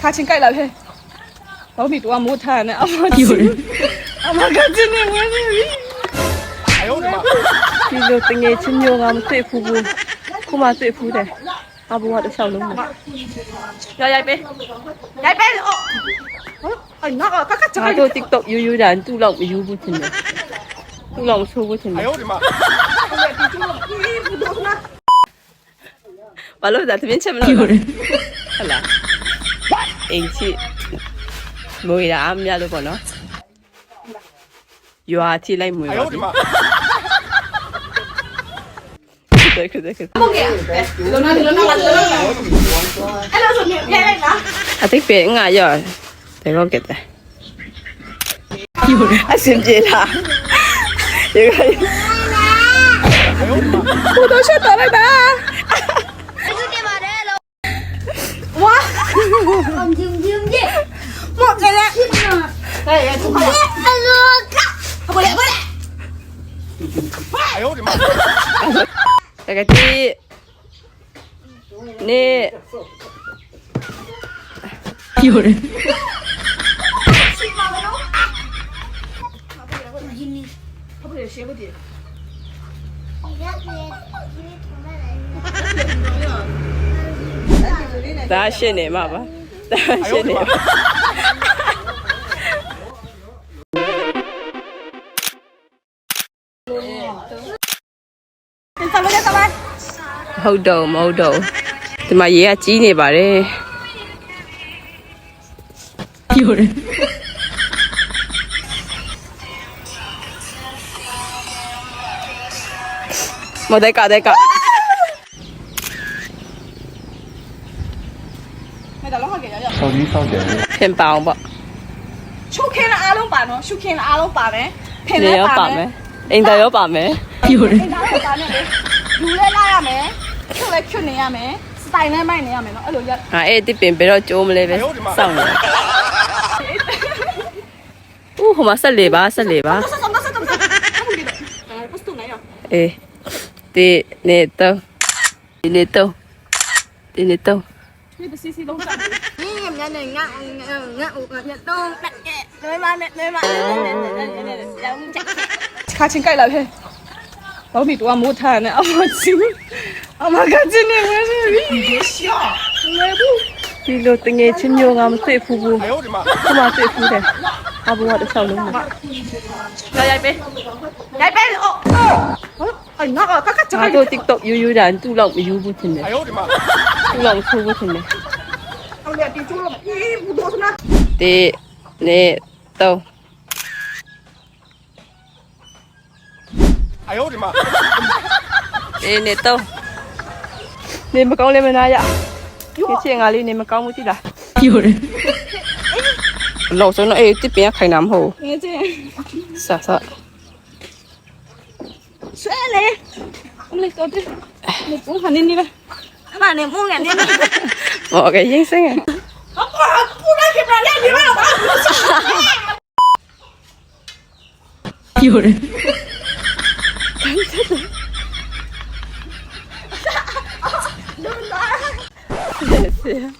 ခါချင်းကြိုက်လာလေဘောမီတော့မိုးထားနေအမဒီလိုအမကချင်းနေငင်းနေပြီအယောဒီလိုတငယ်ချင်းမျိုးကမသိဘူးဘူးခုမှသိဘူးတယ်အဘွားတစ်ချောင်းလုံးမှာရရိုက်ပေးရိုက်ပေးဟိုအိုငါကကချိုင်းတို့ TikTok ယူယူတာသူ့လောက်မယူဘူးတင်တယ်သူ့လောက်ဆိုးဘူးတင်တယ်အယောဒီမှာဘာလို့ဒါသမင်းချက်မလို့ဟလာ အိမ်ချစ်မွေတာမြတ်လို့ပေါ့နော်ရွာချစ်လိုက်မွေပါဘူးခက်ခက်ခက်ခက်ဟုတ်ကဲ့လောနာလောနာလောနာအဲ့လိုဆိုနေပြလိုက်လားအသိပဲငါရောတယ်တော့ကက်တယ်ပြိုတယ်အဆင်ပြေလားဒီကဟိုတော့ချက်တော့လိုက်ပါ ထုတ်ပါအလောကဟုတ်ပါလေဟုတ်ပါလေ哎呦我的妈！大概第，你有人。大家谢你妈吧，大家谢你。 ဟုတ်တော့မဟုတ်တော့ဒီမှာရေကကြီးနေပါတယ်ပြိုတယ်မဒဲကဒဲကဆောင်းကြီးဆောင်းတယ်ဖင်ပေါင်းပေါ့ရှုခင်းလာအားလုံးပါနော်ရှုခင်းလာအားလုံးပါမယ်ဖင်လည်းပါမယ်အိမ်တော်ရောပါမယ်ပြိုတယ်အိမ်တော်ရောပါမယ်လူလည်းလာရမယ် ချွတ်လဲချွတ်နေရမယ်စတိုင်လဲမိုက်နေရမယ်နော်အဲ့လိုရအာအဲ့တစ်ပင်ဘယ်တော့ကျိုးမလဲပဲစောင့်နေဦးဟိုမှာဆက်လေပါဆက်လေပါအေးဒီနေတော့ဒီနေတော့ဒီနေတော့ဒီပစီစီလုံးတာနင်းငါနဲ့ငါငါဦးငါတော့တက်ရဲ့လွယ်မနဲ့လွယ်မနဲ့လွယ်နဲ့လွယ်နဲ့လောင်းချက်ခါချင်းကြိုက်လာပဲတော့ဒီတော့မိုးထားနေအမချင်း 阿妈看见你我是你别笑，来不？ ဒီလိုတငယ်ချင်းမျိုးကမတွေ့ဘူးဘူး 哎呦我的妈！ ခုမှတွေ့ဘူးတယ်အဘွားတစ်လျှောက်လုံးမှာ 要来杯，来杯哦。哦，哎，那个，看看这 ငါ 个 တို့ TikTok ယူယူတာသူ့လောက်မယူဘူးထင်တယ် 哎呦我的妈！ သူ့လောက်မဆိုးဘူးထင်တယ် 我俩记住了，咦，不多是吗？ ဒီနေတော့ 哎呦我的妈！ ဒီနေတော့ နေမကောင်းလဲမနာရဒီချင်းကလေးနေမကောင်းဘူးတိလားယူတယ်လောက်ဆိုတော့အေးတစ်ပင်ခိုင်တာမဟုတ်ဘူးငယ်ချင်းဆဆဆွဲလေအမလေးတော့တယ်နေပုံဟန်နေနေပဲအမနေမုန်းငယ်နေဘောကရင်းစင်းငယ်ဟာကူလာခင်ဗျာလေဒီမှာတော့ဘာလို့ယူတယ် 人